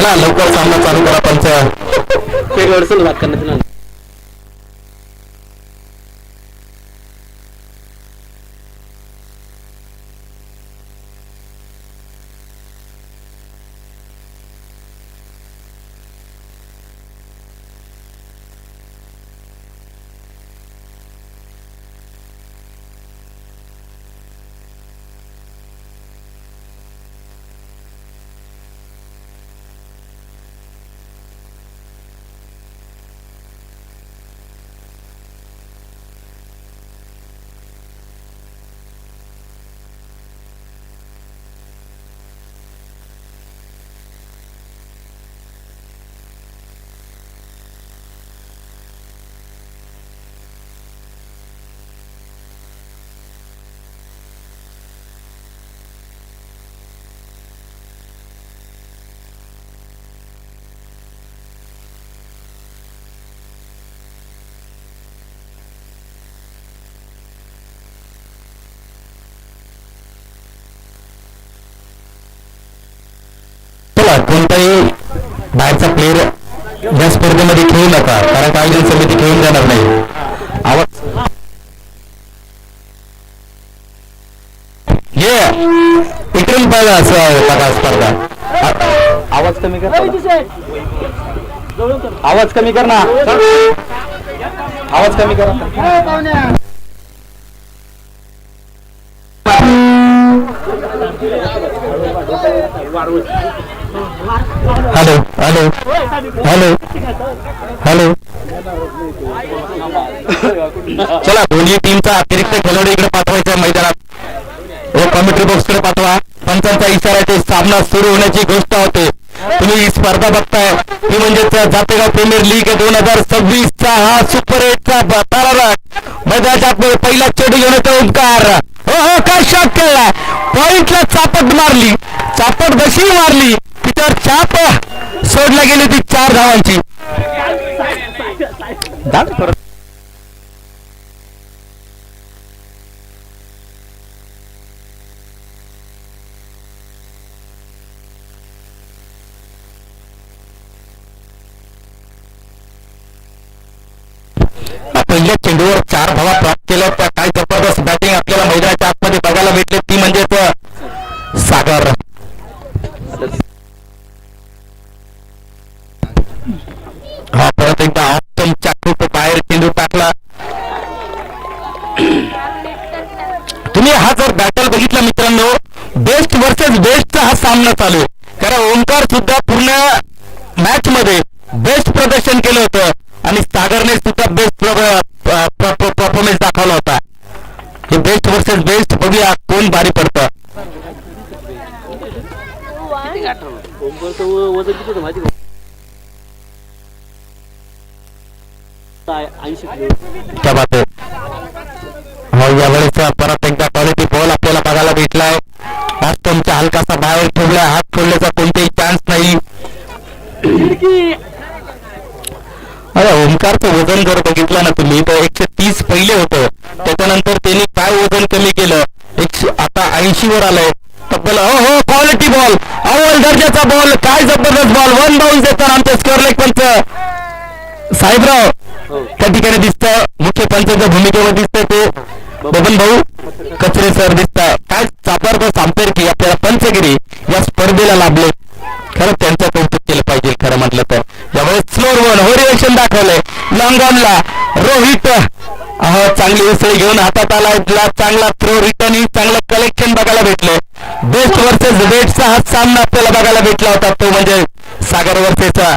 चला लवकर सामना चालू करा पंच खेळ अडचण भाग करण्यात कोणताही बाहेरचा प्लेअर या स्पर्धेमध्ये खेळू नका. कारण आयोजन समिती खेळून जाणार नाही. आवाज. ये. इकडून पाहिजे असं बघा स्पर्धा. आवाज कमी कर आवाज कमी कर ना आवाज कमी कर. हॅलो. हॅलो. चला दोन्ही टीमचा अतिरिक्त खेळाडू इकडे पाठवायचा मैदानात. व कॉमेंट्री बॉक्सकडे पाठवा. पंचांचा इशारा ते सामना सुरू होण्याची गोष्ट होते. तुम्ही ही स्पर्धा बघताय. ही म्हणजेच जातेगाव प्रीमियर लीग दोन हजार सव्वीस चा हा सुपर एट चा मैदानाच्या आतमध्ये पहिला चेडू घेऊन येतो ओंकार. हो हो काय शॉट केला पॉइंटला चापट मारली. चापट कशी मारली. तिच्यावर चाप सोडला गेली ती चार धावांची. पहिल्या चेंडूवर चार धावा प्राप्त केल्या त्या काय जबरदस्त बॅटिंग आपल्याला मैदानाच्या आतमध्ये बघायला भेटले. ती म्हणजे हा परत एकदा ऑप्शन चाकू तो बाहेर चेंडू टाकला तुम्ही हा जर बॅटल बघितला मित्रांनो बेस्ट वर्सेस बेस्टचा हा सामना चालू ऐंशी वर आलंय. तब्बल हो हो क्वालिटी बॉल अव्वल दर्जाचा बॉल काय जबरदस्त बॉल वन बाउन्स देतात आमचे स्कोअर लेग पंच. साहेबराव त्या ठिकाणी दिसत. मुख्य पंचाच्या भूमिकेवर दिसतंय ते. बबन भाऊ कचरे सर दिसतात काय जबरदस्त सांगतोय की आपल्याला पंचगिरी या स्पर्धेला लाभले. खरं त्यांचं कौतुक केलं पाहिजे खरं म्हटलं तर. यावेळेस स्लोर वन होरिएशन दाखवलंय. लॉंगॉनला रोहित. चांगली उसळी घेऊन हातात आला चांगला थ्रो रिटर्न चांगला बघायला भेटलं. बेस्ट वर्सेस बेस्टचा हा सामना आपल्याला बघायला भेटला होता. तो म्हणजे सागर वर्सेचा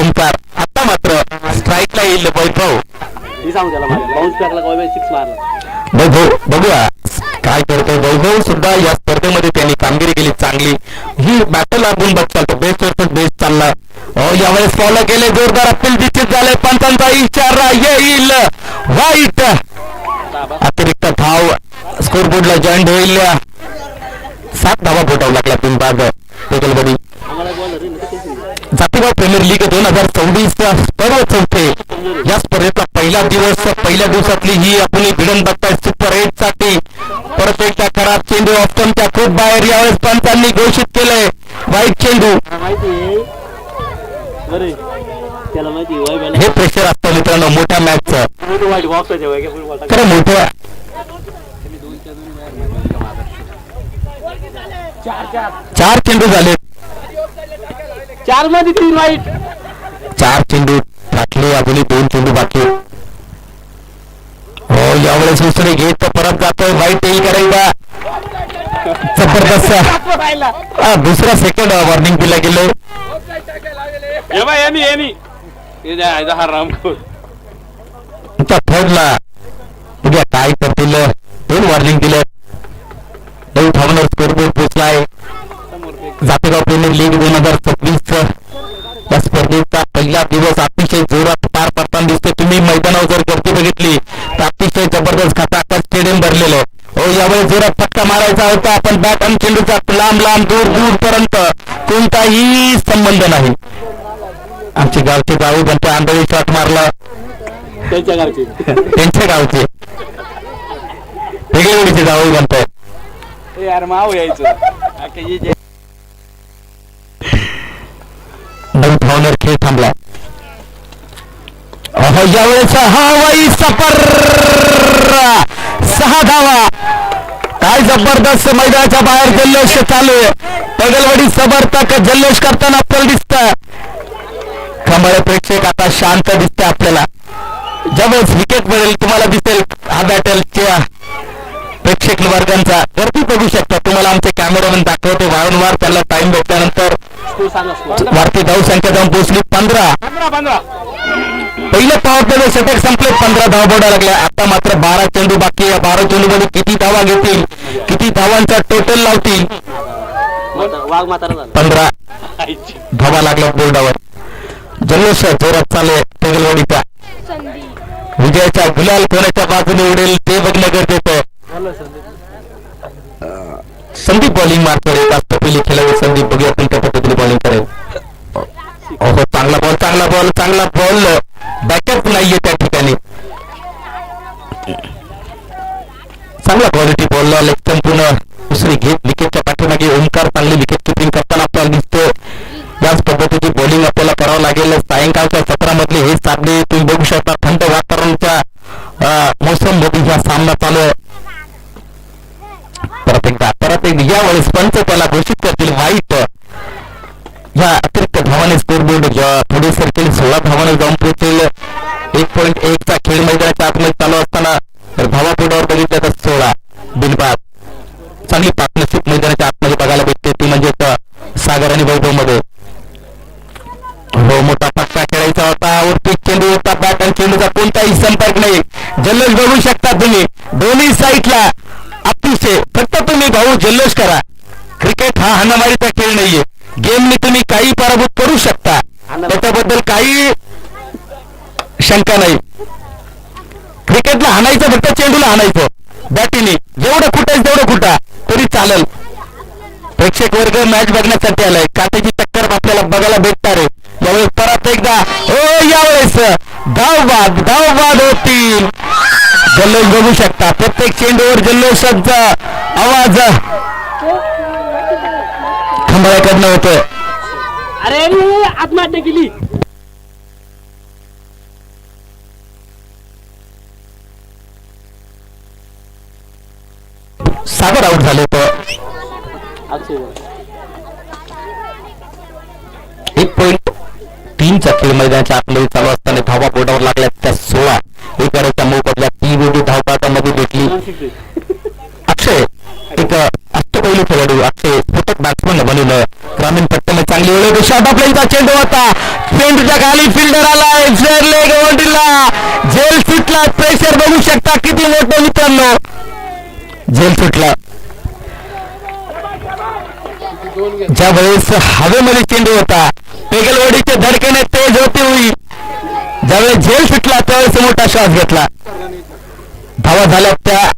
ओंकार. आता मात्र स्ट्राईकला येईल वैभव. वैभव बघूया. काय करतोय वैभव सुद्धा या स्पर्धेमध्ये त्यांनी कामगिरी केली चांगली. ही बॅटल आपण बघताल तो बेस्ट वर्सेस बेस्ट चालला यावेळेस फॉलो केले जोरदार. अपील निश्चित झाले पंचांचा इशारा येईल. वाईट अतिरिक्त धाव. स्कोर बोर्डला जॉईंट होईल. सात धावा फोटावं लागला तीन बाद. जातीगाव प्रीमियर लीग दोन हजार चौवीस पर्व चौथे. या स्पर्धेचा पहिला दिवस पहिल्या दिवसातली ही आपण भिडन बघताय सुपर एटसाठी. परत एकदा खराब चेंडू ऑप्शनच्या खूप बाहेर यावेळेस पंचांनी घोषित केलंय. वाईट चेंडू. हे प्रेशर असतं मित्रांनो मोठ्या मॅचचं खरं मोठ्या चार चार. चार चेंडू झाले. चारमध्ये तीन वाईट. चार चेंडू टाकले अजूनही दोन चेंडू बाकी. आहेत. हो यावेळेस दुसरे घेत तर परत जातोय. वाईट येईल करायचा जबरदस्त. हा, दुसरा सेकंड वॉर्निंग दिला गेलो ये बाय यांनी यांनी जायचा रामखोर त्या थर्डला उद्या काय करतील? दोन वॉर्निंग दिले धावणार स्कोरबोर्ड पोचलाय जातेगाव प्रीमियर लीग दोन हजार सव्वीस या स्पर्धेचा पहिला दिवस अतिशय जोरात पार पडताना दिसतो तुम्ही मैदानावर जर गर्दी बघितली तर अतिशय जबरदस्त खताखत स्टेडियम भरलेलं आहे. हो यावेळी जोरात फटका मारायचा होता. पण बॅट आणि चेंडूचा लांब लांब दूर दूर पर्यंत कोणताही संबंध नाही. आमचे गावचे गावी बनते आंधळी शॉट मारला. त्यांच्या गावची. त्यांच्या गावचे. वेगळे वेगळीचे ए यार माव यायचं. धावणार खेळ थांबला. यावेळेस हवाई सफर सहा धावा. काय जबरदस्त मैदानाच्या बाहेर जल्लोष चालू आहे. पगलवाडी समर्थक जल्लोष करताना आपल्याला दिसत कमळ प्रेक्षक आता शांत दिसते आपल्याला. जवळच विकेट मिळेल तुम्हाला दिसेल. हा बॅटलच्या प्रेक्षक वर्गांचा गर्दी बघू शकता. तुम्हाला आमचे कॅमेरामॅन दाखवतो. वारंवार त्याला टाइम भेटल्यानंतर वाढती धाव संख्या जाऊन पोहोचली पंधरा. पहिलं पॉवर प्ले शतक संपले. पंधरा धावा बोर्डा लागल्या. आता मात्र बारा चेंडू बाकी आहे. बारा चेंडू मध्ये किती धावा घेतील? किती धावांचा टोटल लावतील? पंधरा. धावा लागल्या बोर्डावर. जल्लोष जोरात चालू आहे. टेगलवाडीचा विजयाचा गुलाल कोणाच्या बाजूने उडेल ते बघणं गरजेचं आहे. संदीप. बॉलिंग मारतोय. जास्त पहिली खेळाडू संदीप बघूया कोणत्या पद्धतीने बॉलिंग करेल. हो चांगला बॉल चांगला बॉल चांगला बॉल बॅकअप नाहीये त्या ठिकाणी. चांगला क्वालिटी बॉल लेग संपूर्ण दुसरी घेत विकेटच्या पाठीमागे ओंकार चांगली विकेट किपिंग करताना आपल्याला दिसतो याच पद्धतीची बॉलिंग आपल्याला करावं लागेल. सायंकाळच्या सत्रामधले हे सामने तुम्ही बघू शकता. थंड वातावरणाच्या मोसममध्ये हा सामना चालू आहे. एकदा यावेळेस पंच त्याला घोषित करतील वाईट. या अतिरिक्त धावाने स्कोरबोर्ड थोडे सरकेल सोळा धावाने जाऊन पोहोचेल. एक पॉईंट एक चा खेळ मैदानाच्या जल्लोष करा. क्रिकेट हा हाणामारीचा खेळ नाहीये. गेमने तुम्ही काही पराभूत करू शकता. त्याच्याबद्दल काही शंका नाही. क्रिकेटला हाणायचं फक्त चेंडूला हाणायचं. बॅटीने जेवढं कुठायचं तेवढं कुठा तरी चालेल. प्रेक्षक वर्ग मॅच बघण्यासाठी आलाय. काटेची टक्कर आपल्याला बघायला भेटणार आहे. यावेळेस परत एकदा हो यावेळेस. धावबाद धावबाद होतील. जल्लोष बघू शकता. प्रत्येक चेंडूवर जल्लोषाचा आवाज खंबाळ्याकडनं होतोय अरे आत्महत्या केली. सागर आउट झाले अक्षय एक पॉईंट तीनचा खेळ मैदानाच्या आतमध्ये चालू असताना धावा बोटावर लागल्या त्या सोळा. एकाच्या मोबदल्या ती वेगळी धावपाटा मध्ये भेटली. अक्षय एक अष्टपैलू खेळाडू अक्षय स्फोटक बॅट्समन बनून ग्रामीण पट्ट्यामध्ये चांगली ओळख शॉट ऑफ लाईनचा चेंडू होता. चेंडूच्या खाली फिल्डर आलाय फेअर लेग ओंडीला सुटला प्रेशर बघू शकता किती मोठं मित्रांनो. जेल सुटला. ज्या वेळेस हवेमध्ये चेंडू होता पेगलवाडीचे धडकेने तेज होती हुई. ज्यावेळेस झेल सुटला त्यावेळेस मोठा श्वास घेतला. धावा झाल्या त्या.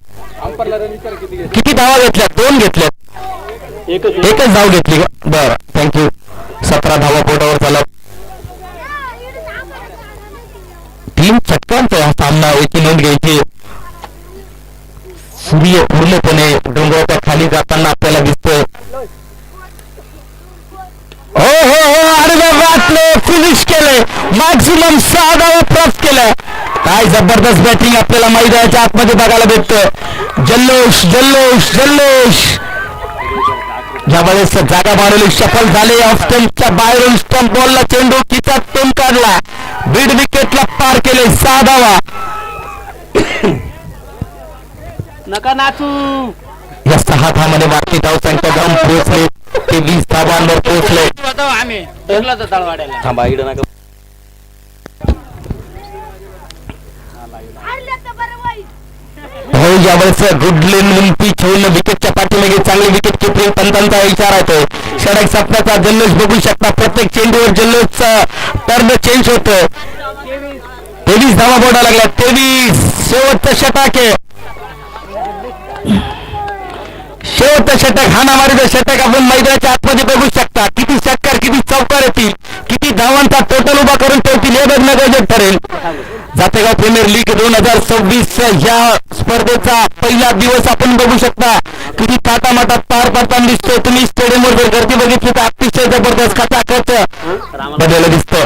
किती धावा घेतल्या दोन घेतल्या एकच धाव घेतली. बर थँक्यू सतरा धावा पोटावर झाला. तीन षटकांचा हा सामना याची नोंद घ्यायची सूर्य पूर्णपणे डोंगराच्या खाली जाताना आपल्याला दिसतोय हो हो हो अरे वाटले फिनिश केले मॅक्सिमम सहा धावा प्राप्त केल्या काय जबरदस्त बॅटिंग आपल्याला मैदानाच्या आतमध्ये बघायला भेटतं. जल्लोष जल्लोष जल्लोष. ज्यावेळेस जागा मारवली सफल झाले ऑफ स्टंपच्या बाहेरून स्टंप बॉलला चेंडू किचात तोंड काढला. बीड विकेटला पार केले सहा धावा नका नाचू. या सहा धावाने बाकी धावसंख्या जाऊन पोहोचले. ते वीस धावांवर पोहोचले. आम्ही थांबा इकडे नका. ज्यावेळेस यावेळेस गुडलेन पिच होऊन विकेटच्या पाठीमागे चांगली विकेट किपिंग पंतांचा इशारा येतोय. षडक सपनाचा जल्लोष बघू शकता. प्रत्येक चेंडूवर जल्लोष टर्न चेंज होतो तेवीस धावा बोडा लागल्या. तेवीस शेवटचं षटक आहे. शेवटचं षटक हाणामारीचं षटक आपण मैदानाच्या आतमध्ये बघू शकता. किती षटकार किती चौकार येतील. किती धावांचा टोटल उभा करून ठेवतील हे बघणं गरजेचं जातेगाव प्रीमियर लीग दोन हजार सव्वीस या स्पर्धेचा पहिला दिवस आपण बघू शकता. किती थाटामाटात पार पडताना दिसतोय. तुम्ही स्टेडियमवर जर गर्दी बघितली तर अतिशय जबरदस्त खचाखच बदललं दिसतं.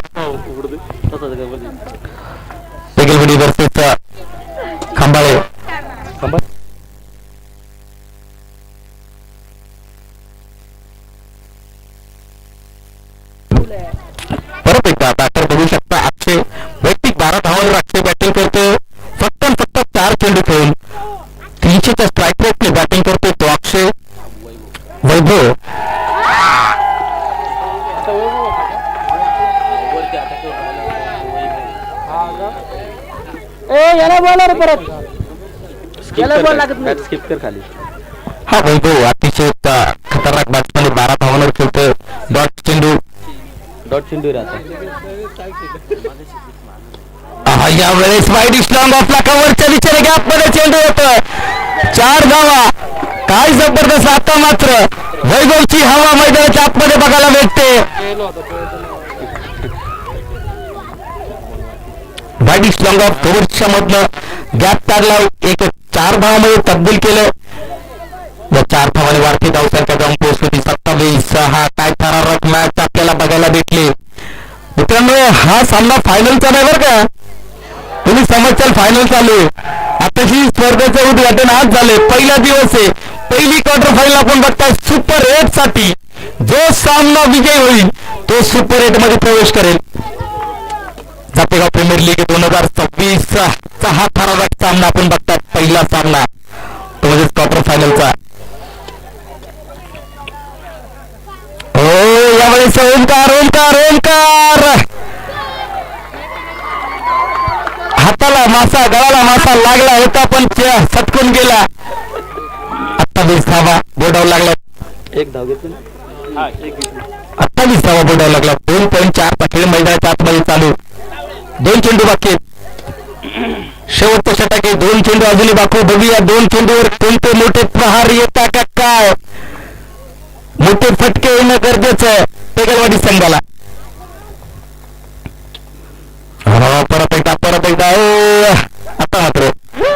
याला बोल लागत नाही. स्किप कर खाली. हा वैभव अतिशय खतरनाक बॅट्समॅन बारा धावांवर खेळतो डॉट चेंडू. डॉट चिंडू राहता. हा, या वेळेस वाईट स्ट्रॉंग ऑफला कव्हरच्या दिशेने गॅपमध्ये चेंडू होत चार धावा. काय जबरदस्त आता मात्र. वैभवची हवा मैदानाच्या आतमध्ये बघायला भेटते. वाईट स्ट्रॉंग ऑफ कव्हरच्या मधनं गॅप एक चार धावामध्ये तब्दील केलं. या चार धावाने वाढती धावसंख्या जाऊन पोहोचली. ती सत्तावीस हा काय थरारक मॅच आपल्याला बघायला भेटली. मित्रांनो हा सामना फायनलचा नाही बरं का? तुम्ही समजचाल फायनल चालू आताशी स्पर्धेचं उद्घाटन आज झाले पहिला दिवस आहे. पहिली क्वार्टर फायनल आपण बघताय सुपर एटसाठी. जो सामना विजय होईल तो सुपर एटमध्ये प्रवेश करेल. जातेगाव प्रीमियर लीग दोन हजार सव्वीस चा हा थरारक सामना आपण बघतात पहिला सामना तो म्हणजे क्वार्टर फायनलचा हो यावेळेस ओंकार ओंकार ओंकार! हाताला मासा गळाला मासा लागला होता पण ते सटकून गेला. अठ्ठावीस धावा बोर्डावर लागला. एक धाव घेतली हा एक अठ्ठावीस धावा बोर्डावर लागला. दोन पॉईंट चार खेळ मैदानाच्या आतमध्ये चालू. दोन चेंडू बाकी शेवटच्या शेवटचं षटक आहे दोन चेंडू अजूनही बाकी बघूया दोन चेंडूवर कोणते मोठे प्रहार येता का काय? मोठे फटके येणं गरजेचं आहे. पेगलवाडी संघाला. परत एकदा परत एकदा. ओ, आता मात्र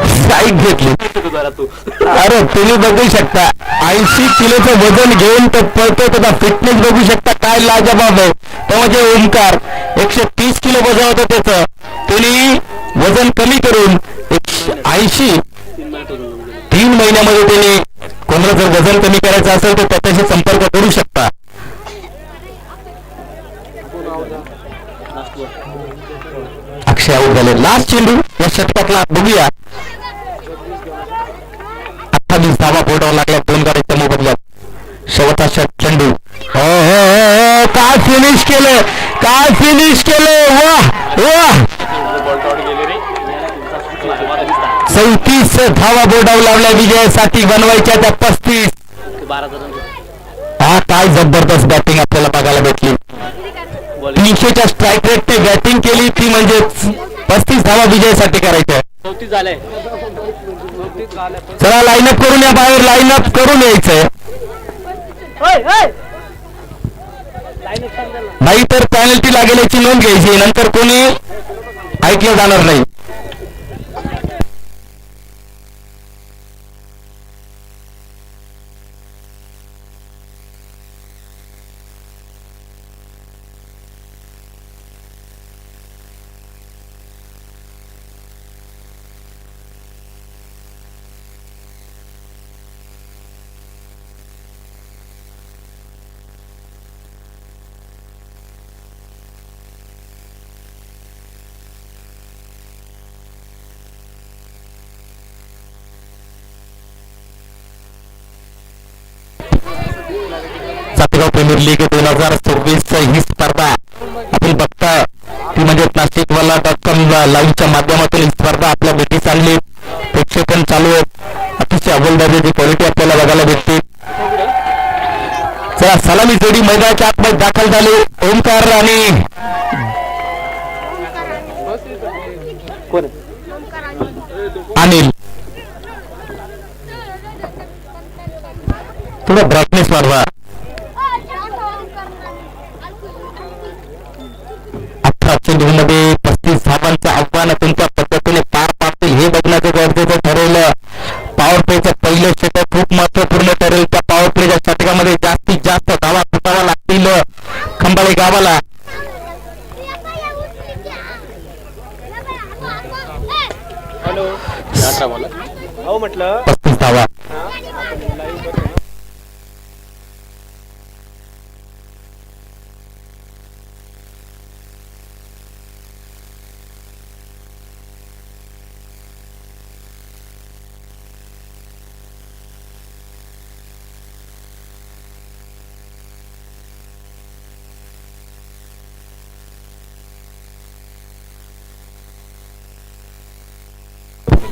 साईड घेतली. अरे तुम्ही बघू शकता. ऐंशी किलोचं वजन घेऊन तो पळतो त्याचा फिटनेस बघू शकता. काय लाजबाब आहे. तो म्हणजे ओंकार. एकशे तीस किलो वजन होतं त्याचं. कमी करून एकशे ऐंशी तीन महिन्यामध्ये त्यांनी कोणाला जर वजन कमी करायचं असेल तर त्याच्याशी संपर्क करू शकता अक्षय आऊट झाले लास्ट चेंडू या षटकातला बघूया अठ्ठावीस धावा बोर्डावर लागल्या दोन गाड्याच्या मोबदल्यात शेवटचा षट चेंडू हो हो हो हो काय फिनिश केलं काय फिनिश केलं वाह वाह चौतीस धावा बोर्डाव लावल्या विजयासाठी बनवायच्या त्या पस्तीस. हा काय जबरदस्त बॅटिंग आपल्याला बघायला भेटली. तीनशेच्या स्ट्राईक रेटने बॅटिंग केली ती म्हणजे पस्तीस धावा विजयासाठी करायच्या चला लाईनअप करून या बाहेर लाईनअप करून यायचंय. नाही तर पॅनल्टी लागेल याची नोंद घ्यायची नंतर कोणी ऐकलं जाणार नाही. सातगाव प्रीमियर लीग दोन हजार सव्वीस ही स्पर्धा. आपण बघता ती म्हणजे नाशिक वाला डॉट कॉम लाईव्हच्या माध्यमातून ही स्पर्धा आपल्या भेटीस आणली प्रेक्षेपण चालू आहेत. अतिशय अव्वल दर्जाची क्वालिटी आपल्याला बघायला भेटते. चला सलामी जोडी मैदानाच्या आतमध्ये दाखल झाले. ओमकार आणि अनिल. थोडं ब्राईटनेस वाढवा. अठरा चेंडूमध्ये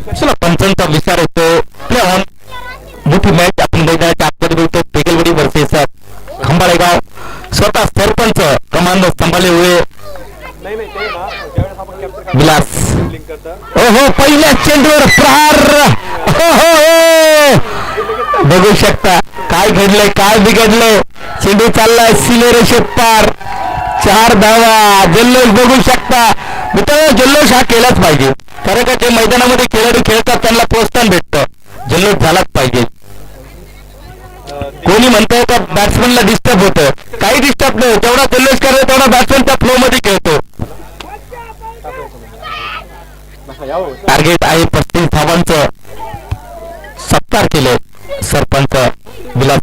चला पंचांचा विचार होतो. प्लेऑन मोठी मॅच आपण मैदानाच्या आतमध्ये बघतो पेगलवाडी वर्सेस खंबाळेगाव. स्वतः सरपंच कमांडो संभाले हुए. विलास. लिंक हो पहिल्या चेंडूवर प्रहार. हो, हो हो बघू शकता काय घडलंय काय बिघडलंय. चेंडू चाललाय सिलेरेश पार चार धावा. जल्लोष बघू शकता. मित्रांनो जल्लोष हा केलाच पाहिजे. कारण का ते मैदानामध्ये खेळाडू खेळतात त्यांना प्रोत्साहन भेटतं. जल्लोष झालाच पाहिजे. कोणी म्हणतंय का बॅट्समॅनला डिस्टर्ब होतं? काही डिस्टर्ब नाही. जेवढा जल्लोष करतो तेवढा बॅट्समन त्या फ्लो मध्ये खेळतो. टार्गेट आहे पस्तीस धावांचं. सत्कार केले सरपंच विलास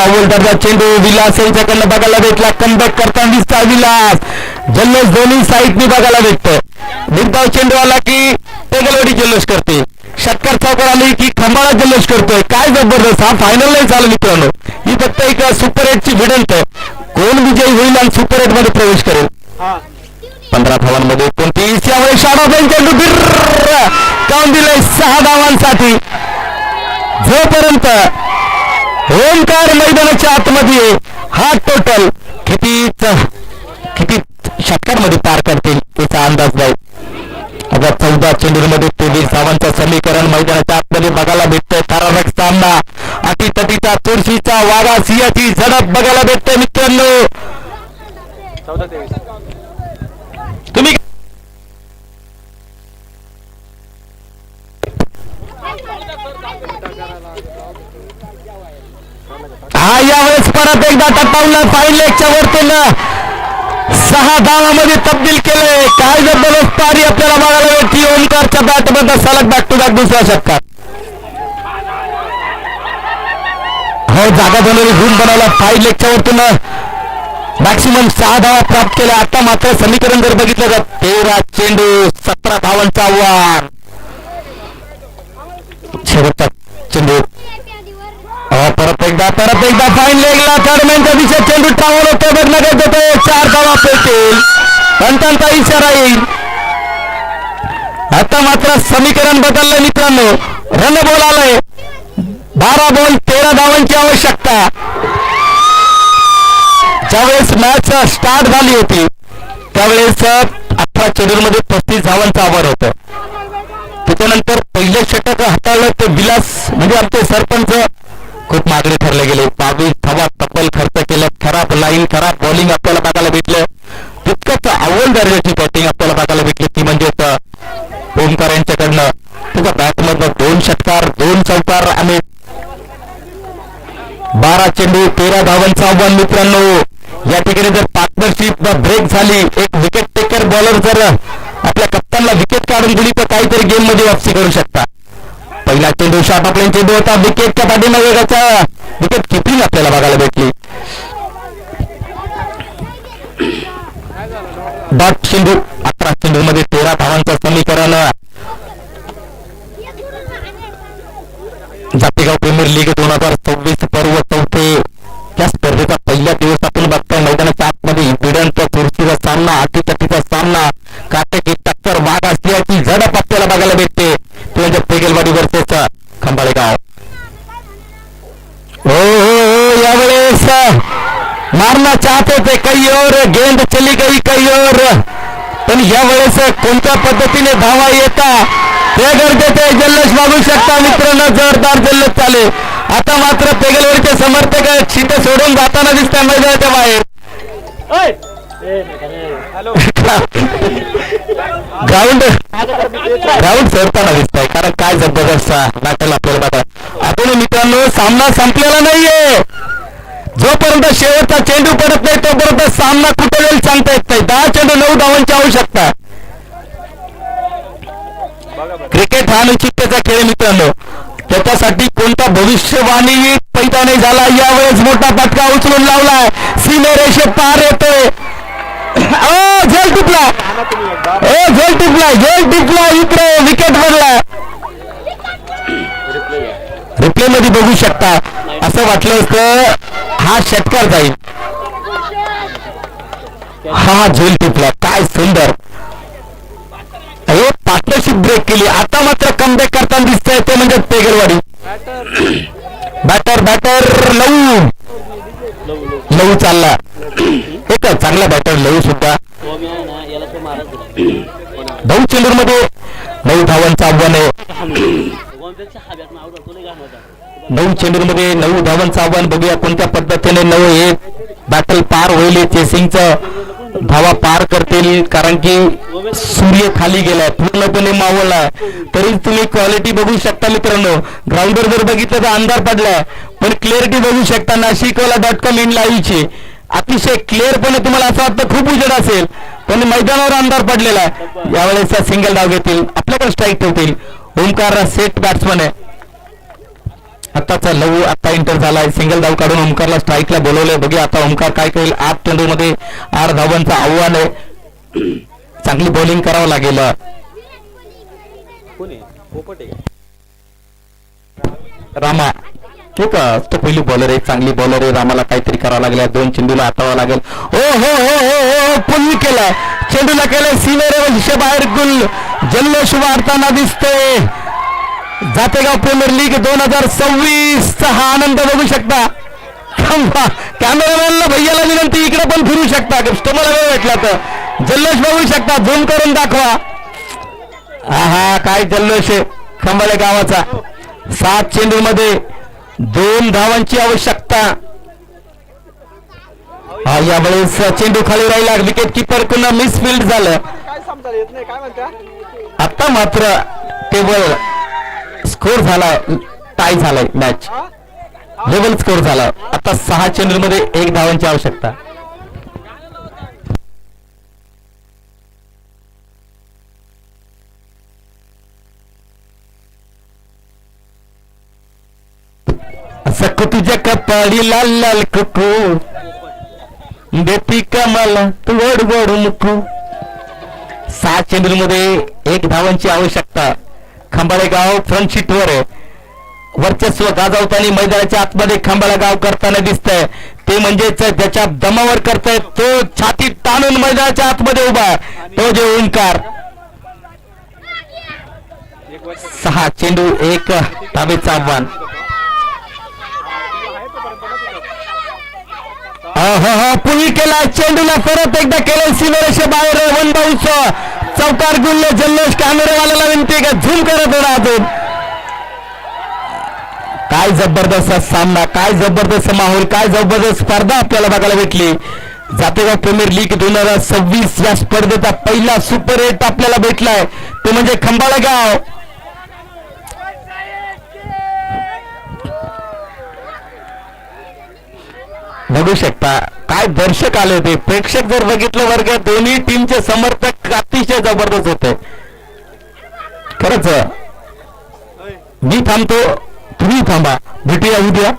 अव्वल दर्जा चेंडू विलास यांच्याकडनं बघायला भेटला. कमबॅक करताना दिसता विलास. जल्लोष दोन्ही साईडनी बघायला भेटतो निर्धाव चेंडू आला की टेगलवाडी जल्लोष करते. षटकार चौकार आली की खंबाळा जल्लोष करतोय. काय जबरदस्त हा फायनल नाही झाला मित्रांनो. ही फक्त एक सुपर एटची भिडंत कोण विजयी होईल आणि सुपर एटमध्ये प्रवेश करेल? पंधरा धावांमध्ये एकोणतीस यावेळेस शाडा चेंडू बिर्र! काऊन दिले सहा धावांसाठी. जोपर्यंत ओंकार मैदानाच्या आतमध्ये हा टोटल कितीच किती षटकांमध्ये पार करतील त्याचा अंदाज नाही. आता चौदा चेंडूरमध्ये तेवीस धावांचं समीकरण मैदानाच्या आतमध्ये बघायला भेटतंय. थरारक सामना अटीतटीचा तुळशीचा वाघा सिंहाची झडप बघायला भेटतोय मित्रांनो. हा यावेळेस परत एकदा टप्पावलं फाईन लेगच्या वरतून. सहा धावामध्ये तब्दील केले. काय जबरदस्त पारी आपल्याला बघायला मिळते ओमकारच्या बॅट सलग बॅक टू बॅक दुसऱ्या षटकात. हो जागा बनवली गुण बनवला फाईन लेगच्या वरतून. मॅक्सिमम सहा धावा प्राप्त केल्या. आता मात्र समीकरण जर बघितलं तर तेरा चेंडू सतरा धावांचा आव्हान. शेवटचा चेंडू. परत एकदा परत एकदा फाईन लेगला थर्ड मॅनच्या दिशेत चेंडू टावर होतो बघणं काय चार धावा पेटेल. पंतांचा इशारा येईल. आता मात्र समीकरण बदललं मित्रांनो. रन बॉल आलाय. बारा बॉल तेरा धावांची आवश्यकता. ज्यावेळेस मॅच स्टार्ट झाली होती त्यावेळेस अठरा चेंडूमध्ये पस्तीस धावांचं आभार होतं. त्याच्यानंतर पहिले षटक ते बिलास म्हणजे आमचे सरपंच खूप मागणे ठरले गेले. बावीस धावा तब्बल खर्च केलं. खराब लाईन खराब बॉलिंग आपल्याला बघायला भेटलं. तितकंच अव्वल दर्जाची बॅटिंग आपल्याला बघायला भेटली. ती म्हणजे ओमकार यांच्याकडनं त्याचा बॅटमधनं दोन षटकार दोन चौकार आणि बारा चेंडू तेरा धावांचं आव्हान मित्रांनो. या ठिकाणी जर पार्टनरशिप ब्रेक झाली एक विकेट टेकर बॉलर जर आपल्या कप्तानला विकेट काढून दिली तर काहीतरी गेममध्ये वापसी करू शकता. पहिला चेंडू शॉट आपल्या चेंडू होता विकेटच्या पाठीमागे त्याचा विकेट किपिंग आपल्याला बघायला भेटली. डॉट चेंडू पद्धतीने धावा येता. ते गरजेचे जल्लोष मागू शकता. मित्रांनो जोरदार जल्लोष चाले आता मात्र पेगलवाडीचे समर्थक शीट सोडून जाताना दिसतात मैदानाच्या बाहेर. हॅलो. ग्राउंड ग्राउंड सोडताना दिसतंय. कारण काय जबरदस्त नाट्याला आपल्याला बघा. आपण मित्रांनो सामना संपलेला नाहीये. जोपर्यंत शेवटचा चेंडू पडत नाही तोपर्यंत सामना कुठे जाईल सांगता येत नाही. दहा चेंडू नऊ धावांची आवश्यकता क्रिकेट खेळ मित्रांनो. त्याच्यासाठी कोणता भविष्यवाणी पैदा नाही झाला? यावेळेस मोठा फटका उचलून लावलाय. सीमे पार येतोय. ओ झेल टिपला. ओ झेल टिपला. झेल टिपला इकडे. विकेट पडला रिप्ले मध्ये बघू शकता. असं वाटलं असतं हा षटकार जाईल. हा झेल टिपला. काय सुंदर. पार्टनरशिप ब्रेक केली. आता मात्र कमबॅक करताना दिसतंय ते म्हणजे पेगलवाडी. बॅटर बॅटर लवू लवू चालला एक चांगला बॅटर लवू सुद्धा. नऊ चेंडूरमध्ये नऊ धावांचं आव्हान आहे. नऊ चेंडूरमध्ये नऊ धावांचं आव्हान बघूया कोणत्या पद्धतीने नऊ हे बॅटल पार होईल चेसिंगचं धावा पार करतील कारण की सूर्य खाली गेलाय पूर्णपणे मावळलाय तरी तुम्ही क्वालिटी बघू शकता मित्रांनो. ग्राउंडवर जर बघितलं तर अंधार पडलाय पण क्लिअरिटी बघू शकता नाशिकवाला डॉट कॉम इन लाईव्हची अतिशय क्लिअरपणे तुम्हाला असं वाटतं खूप उजेड असेल पण मैदानावर अंधार पडलेला आहे. यावेळेस सिंगल डाव घेतील आपल्याकडे स्ट्राईक ठेवतील. ओमकार सेट बॅट्समन आहे. आताचा लव आता इंटर झालाय. सिंगल धाव काढून ओमकारला स्ट्राईकला बोलवलंय. बघूया आता ओमकार काय करेल. आठ चेंडू मध्ये आठ धावांचं आव्हान आहे. चांगली बॉलिंग करावं लागेल. रामा ठीक आहे तो पहिली बॉलर आहे. चांगली बॉलर आहे. रामाला काहीतरी करावं लागेल. दोन चेंडूला हातावं लागेल. ओ हो हो हो हो पुन्हा केलं. चेंडूला केलं. सीमेरे बाहेर गुल. जल्लोष वाढताना दिसतोय. जातेगाव प्रीमियर लीग दोन हजार सव्वीस चा हा आनंद बघू शकता. कॅमेरामॅनला भैयाला विनंती इकडे पण फिरू शकता. तुम्हाला वेळ भेटला तर. जल्लोष बघू शकता. झूम करून दाखवा. हा हा काय जल्लोष आहे. खंबाळे गावाचा. सात चेंडू मध्ये दोन धावांची आवश्यकता. यावेळेस चेंडू खाली राहिला. विकेट किपर पुन्हा मिसफिल्ड झालं. आता मात्र टेबल स्कोर झाला टाय झालाय मॅच लेवल स्कोर झाला. आता सहा चेंडू मध्ये एक धावांची आवश्यकता. तुझ्या कपाळी लाल लाल कुकू. देती का मला तू गोड गोड मुकू सहा चेंडू मध्ये एक धावांची आवश्यकता. खंबाळे गाव फ्रंट शीटवर वर्चस्व गाजवताना मैदानाच्या आतमध्ये खंबाळा गाव करताना दिसतंय. ते म्हणजेच ज्याच्या दमावर करतय तो छाती ताणून मैदानाच्या आतमध्ये उभा आहे. तो जे ओंकार. सहा चेंडू एक धावेचं आव्हान. हा हो, हो, पुढे केला चेंडूला परत एकदा केलं सिनेरेषे बाहेर वन बाउन्स चौकार गुल्ले जल्लोष कॅमेरेवाल्याला विनंती का? झूम करत राहतो काय जबरदस्त सामना काय जबरदस्त माहोल काय जबरदस्त स्पर्धा आपल्याला बघायला भेटली. जातेगाव प्रीमियर लीग दोन हजार सव्वीस या स्पर्धेचा पहिला सुपर एट आपल्याला भेटलाय. ते म्हणजे खंबाळगाव. बघू शकता. काय दर्शक आले होते. प्रेक्षक जर बघितलं वर्ग दोन्ही टीमचे समर्थक अतिशय जबरदस्त होते. खरंच. मी थांबतो. तुम्ही थांबा. भेटूया उद्या.